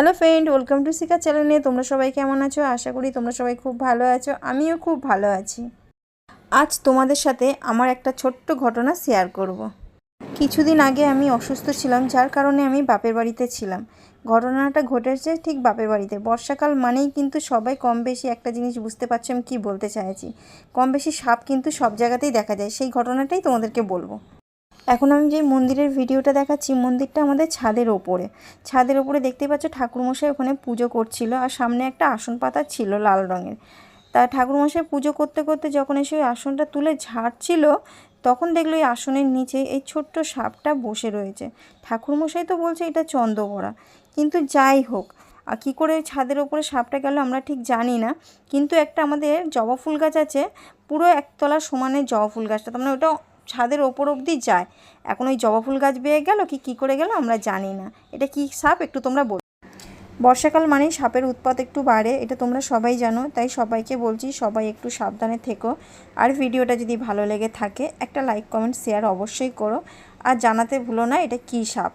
Hello friend welcome two শিকা চ্যানেলে তোমরা সবাই কেমন আছো? আশা করি তোমরা সবাই খুব ভালো আছো। আমিও খুব ভালো আছি। আজ তোমাদের সাথে আমার একটা ছোট্ট ঘটনা শেয়ার করব। কিছুদিন আগে আমি অসুস্থ ছিলাম, যার কারণে আমি বাপের বাড়িতে ছিলাম। ঘটনাটা ঘটেছে ঠিক বাপের বাড়িতে। বর্ষাকাল মানেই কিন্তু সবাই কম বেশি একটা জিনিস বুঝতে পারছ আমি কী বলতে চাইছি। কম বেশি সাপ কিন্তু সব জায়গাতেই দেখা যায়। সেই ঘটনাটাই তোমাদেরকে বলব। এখন আমি যে মন্দিরের ভিডিওটা দেখাচ্ছি, মন্দিরটা আমাদের ছাদের ওপরে। ছাদের ওপরে দেখতেই পাচ্ছ ঠাকুরমশাই ওখানে পুজো করছিল আর সামনে একটা আসন পাতা ছিল লাল রঙের। তা ঠাকুরমশাই পুজো করতে করতে যখন এসে ওই আসনটা তুলে ঝাড়ছিল, তখন দেখল এই আসনের নিচে এই ছোট্ট সাপটা বসে রয়েছে। ঠাকুরমশাই তো বলছে এটা চন্দ্রবড়া কিন্তু যাই হোক, আর কী করে ওই ছাদের ওপরে সাপটা গেল আমরা ঠিক জানি না। কিন্তু একটা আমাদের জবা ফুল গাছ আছে, পুরো একতলা সমানের জবা ফুল গাছটা। তার মানে ওটা ছাদের ওপর অবধি যায়। এখন ওই জবা ফুল গাছ বেয়ে গেল, কি, কী করে গেল আমরা জানি না। এটা কি সাপ? একটু তোমরা বল। বর্ষাকাল মানে সাপের উৎপাত একটু বাড়ে, এটা তোমরা সবাই জানো, তাই সবাইকে বলছি সবাই একটু সাবধানে থেকো। আর ভিডিওটা যদি ভালো লেগে থাকে, একটা লাইক কমেন্ট শেয়ার অবশ্যই করো। আর জানাতে ভুলো না, এটা কি সাপ?